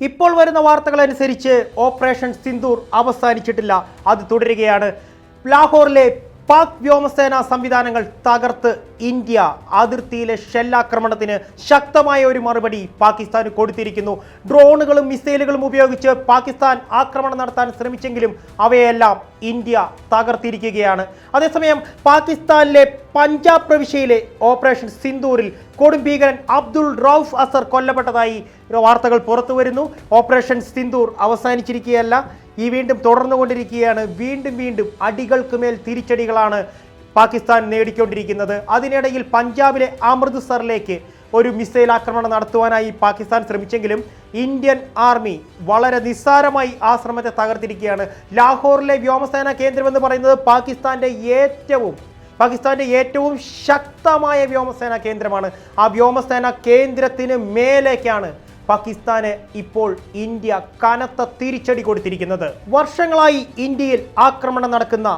ഇപ്പോൾ വരുന്ന വാർത്തകൾ അനുസരിച്ച് ഓപ്പറേഷൻ സിന്ദൂർ അവസാനിച്ചിട്ടില്ല. അത് തുടരുകയാണ്. ലാഹോറിലെ പാക് വ്യോമസേന സംവിധാനങ്ങൾ തകർത്ത് ഇന്ത്യ അതിർത്തിയിലെ ഷെല്ലാക്രമണത്തിന് ശക്തമായ ഒരു മറുപടി പാകിസ്ഥാന് കൊടുത്തിരിക്കുന്നു. ഡ്രോണുകളും മിസൈലുകളും ഉപയോഗിച്ച് പാകിസ്ഥാൻ ആക്രമണം നടത്താൻ ശ്രമിച്ചെങ്കിലും അവയെല്ലാം ഇന്ത്യ തകർത്തിരിക്കുകയാണ്. അതേസമയം പാകിസ്ഥാനിലെ പഞ്ചാബ് പ്രവിശ്യയിലെ ഓപ്പറേഷൻ സിന്ദൂരിൽ കൊടുംഭീകരൻ അബ്ദുൾ റൌഫ് അസർ കൊല്ലപ്പെട്ടതായി വാർത്തകൾ പുറത്തു വരുന്നു ഓപ്പറേഷൻ സിന്ദൂർ അവസാനിച്ചിരിക്കുകയല്ല. ഈ വീണ്ടും തുടർന്നുകൊണ്ടിരിക്കുകയാണ്. വീണ്ടും വീണ്ടും അടികൾക്ക് മേൽ തിരിച്ചടികളാണ് പാകിസ്ഥാൻ നേടിക്കൊണ്ടിരിക്കുന്നത്. അതിനിടയിൽ പഞ്ചാബിലെ അമൃത്സറിലേക്ക് ഒരു മിസൈൽ ആക്രമണം നടത്തുവാനായി പാകിസ്ഥാൻ ശ്രമിച്ചെങ്കിലും ഇന്ത്യൻ ആർമി വളരെ നിസ്സാരമായി ആ ശ്രമത്തെ തകർത്തിരിക്കുകയാണ്. ലാഹോറിലെ വ്യോമസേന കേന്ദ്രമെന്ന് പറയുന്നത് പാകിസ്ഥാന്റെ ഏറ്റവും പാകിസ്ഥാന്റെ ഏറ്റവും ശക്തമായ വ്യോമസേന കേന്ദ്രമാണ്. ആ വ്യോമസേന കേന്ദ്രത്തിന് മേലേക്കാണ് പാകിസ്ഥാന് ഇപ്പോൾ ഇന്ത്യ കനത്ത തിരിച്ചടി കൊടുത്തിരിക്കുന്നത്. വർഷങ്ങളായി ഇന്ത്യയിൽ ആക്രമണം നടക്കുന്ന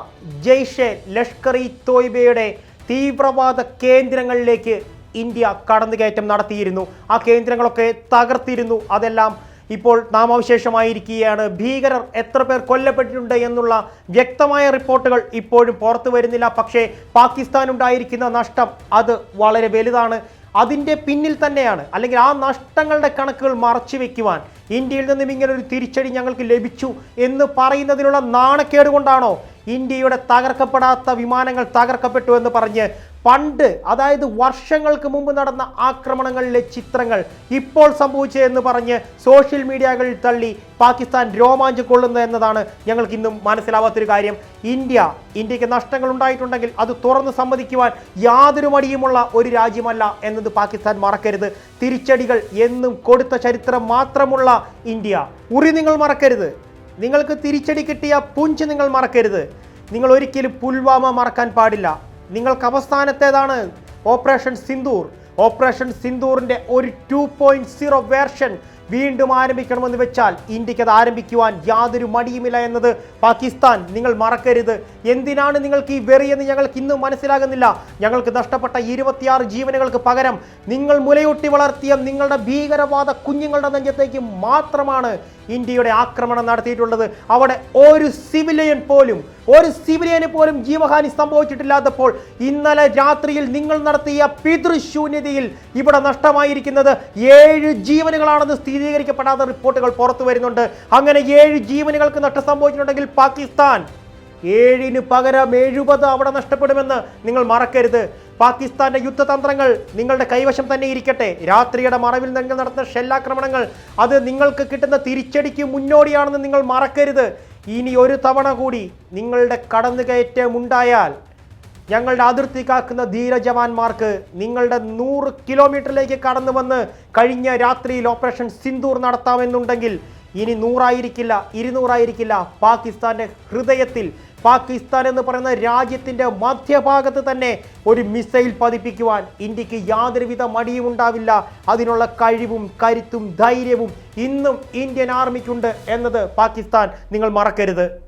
ജെയ്ഷെ ലഷ്കർ ഇ തോയ്ബയുടെ തീവ്രവാദ കേന്ദ്രങ്ങളിലേക്ക് ഇന്ത്യ കടന്നുകയറ്റം നടത്തിയിരുന്നു. ആ കേന്ദ്രങ്ങളൊക്കെ തകർത്തിരുന്നു. അതെല്ലാം ഇപ്പോൾ നാമാവശേഷമായിരിക്കുകയാണ്. ഭീകരർ എത്ര പേർ കൊല്ലപ്പെട്ടിട്ടുണ്ട് എന്നുള്ള വ്യക്തമായ റിപ്പോർട്ടുകൾ ഇപ്പോഴും പുറത്തു വരുന്നില്ല. പക്ഷേ പാകിസ്ഥാൻ ഉണ്ടായിരിക്കുന്ന നഷ്ടം അത് വളരെ വലുതാണ്. അതിന്റെ പിന്നിൽ തന്നെയാണ്. അല്ലെങ്കിൽ ആ നഷ്ടങ്ങളുടെ കണക്കുകൾ മറച്ചു വെക്കുവാൻ ഇന്ത്യയിൽ നിന്നും ഇങ്ങനെ ഒരു തിരിച്ചടി ഞങ്ങൾക്ക് ലഭിച്ചു എന്ന് പറയുന്നതിനുള്ള നാണക്കേട് കൊണ്ടാണോ ഇന്ത്യയുടെ തകർക്കപ്പെടാത്ത വിമാനങ്ങൾ തകർക്കപ്പെട്ടു എന്ന് പറഞ്ഞ് പണ്ട് അതായത് വർഷങ്ങൾക്ക് മുമ്പ് നടന്ന ആക്രമണങ്ങളിലെ ചിത്രങ്ങൾ ഇപ്പോൾ സംഭവിച്ചു എന്ന് പറഞ്ഞ് സോഷ്യൽ മീഡിയകളിൽ തള്ളി പാകിസ്ഥാൻ രോമാഞ്ചം കൊള്ളുന്നത് എന്നതാണ് ഞങ്ങൾക്ക് ഇന്നും മനസ്സിലാവാത്തൊരു കാര്യം. ഇന്ത്യ ഇന്ത്യയ്ക്ക് നഷ്ടങ്ങൾ ഉണ്ടായിട്ടുണ്ടെങ്കിൽ അത് തുറന്ന് സമ്മതിക്കുവാൻ യാതൊരു മടിയുമുള്ള ഒരു രാജ്യമല്ല എന്നത് പാകിസ്ഥാൻ മറക്കരുത്. തിരിച്ചടികൾ എന്നും കൊടുത്ത ചരിത്രം മാത്രമുള്ള ഇന്ത്യ. ഉറി നിങ്ങൾ മറക്കരുത്. നിങ്ങൾക്ക് തിരിച്ചടി കിട്ടിയ പുഞ്ച് നിങ്ങൾ മറക്കരുത്. നിങ്ങൾ ഒരിക്കലും പുൽവാമ മറക്കാൻ പാടില്ല. നിങ്ങൾക്ക് അവസാനത്തേതാണ് ഓപ്പറേഷൻ സിന്ദൂർ. ഓപ്പറേഷൻ സിന്ദൂറിന്റെ ഒരു ടു പോയിന്റ് സീറോ വേർഷൻ വീണ്ടും ആരംഭിക്കണമെന്ന് വെച്ചാൽ ഇന്ത്യയ്ക്ക് അത് ആരംഭിക്കുവാൻ യാതൊരു മടിയുമില്ല എന്നത് പാകിസ്ഥാൻ നിങ്ങൾ മറക്കരുത്. എന്തിനാണ് നിങ്ങൾക്ക് ഈ വെറിയെന്ന് ഞങ്ങൾക്ക് ഇന്നും മനസ്സിലാകുന്നില്ല? ഞങ്ങൾക്ക് നഷ്ടപ്പെട്ട ഇരുപത്തിയാറ് ജീവനുകൾക്ക് പകരം നിങ്ങൾ മുലയൂട്ടി വളർത്തിയ നിങ്ങളുടെ ഭീകരവാദ കുഞ്ഞുങ്ങളുടെ നെഞ്ചത്തേക്ക് മാത്രമാണ് ഇന്ത്യയുടെ ആക്രമണം നടത്തിയിട്ടുള്ളത്. അവിടെ ഒരു സിവിലിയൻ പോലും ഒരു സിവിലിയന് പോലും ജീവഹാനി സംഭവിച്ചിട്ടില്ലാത്തപ്പോൾ ഇന്നലെ രാത്രിയിൽ നിങ്ങൾ നടത്തിയ പിതൃശൂന്യതയിൽ ഇവിടെ നഷ്ടമായിരിക്കുന്നത് ഏഴ് ജീവനുകളാണെന്ന് സ്ഥിരീകരിക്കപ്പെടാത്ത റിപ്പോർട്ടുകൾ പുറത്തു വരുന്നുണ്ട്. അങ്ങനെ ഏഴ് ജീവനുകൾക്ക് നഷ്ടം സംഭവിച്ചിട്ടുണ്ടെങ്കിൽ പാകിസ്ഥാൻ ഏഴിന് പകരം എഴുപത് അവിടെ നഷ്ടപ്പെടുമെന്ന് നിങ്ങൾ മറക്കരുത്. പാകിസ്ഥാന്റെ യുദ്ധതന്ത്രങ്ങൾ നിങ്ങളുടെ കൈവശം തന്നെ ഇരിക്കട്ടെ. രാത്രിയുടെ മറവിൽ നിങ്ങൾ നടത്തുന്ന ഷെല്ലാക്രമണങ്ങൾ അത് നിങ്ങൾക്ക് കിട്ടുന്ന തിരിച്ചടിക്ക് മുന്നോടിയാണെന്ന് നിങ്ങൾ മറക്കരുത്. ഇനി ഒരു തവണ കൂടി നിങ്ങളുടെ കടന്നുകയറ്റം ഉണ്ടായാൽ ഞങ്ങളുടെ അതിർത്തി കാക്കുന്ന ധീരജവാന്മാർക്ക് നിങ്ങളുടെ നൂറ് കിലോമീറ്ററിലേക്ക് കടന്നു വന്ന് കഴിഞ്ഞ രാത്രിയിൽ ഓപ്പറേഷൻ സിന്ദൂർ നടത്താമെന്നുണ്ടെങ്കിൽ ഇനി നൂറായിരിക്കില്ല ഇരുന്നൂറായിരിക്കില്ല. പാകിസ്ഥാന്റെ ഹൃദയത്തിൽ പാകിസ്ഥാൻ എന്ന് പറയുന്ന രാജ്യത്തിന്റെ മധ്യഭാഗത്ത് തന്നെ ഒരു മിസൈൽ പതിപ്പിക്കുവാൻ ഇന്ത്യയ്ക്ക് യാതൊരുവിധ മടിയും ഉണ്ടാവില്ല. അതിനുള്ള കഴിവും കരുത്തും ധൈര്യവും ഇന്നും ഇന്ത്യൻ ആർമിക്കുണ്ട് എന്നത് പാകിസ്ഥാൻ. നിങ്ങൾ മറക്കരുത്.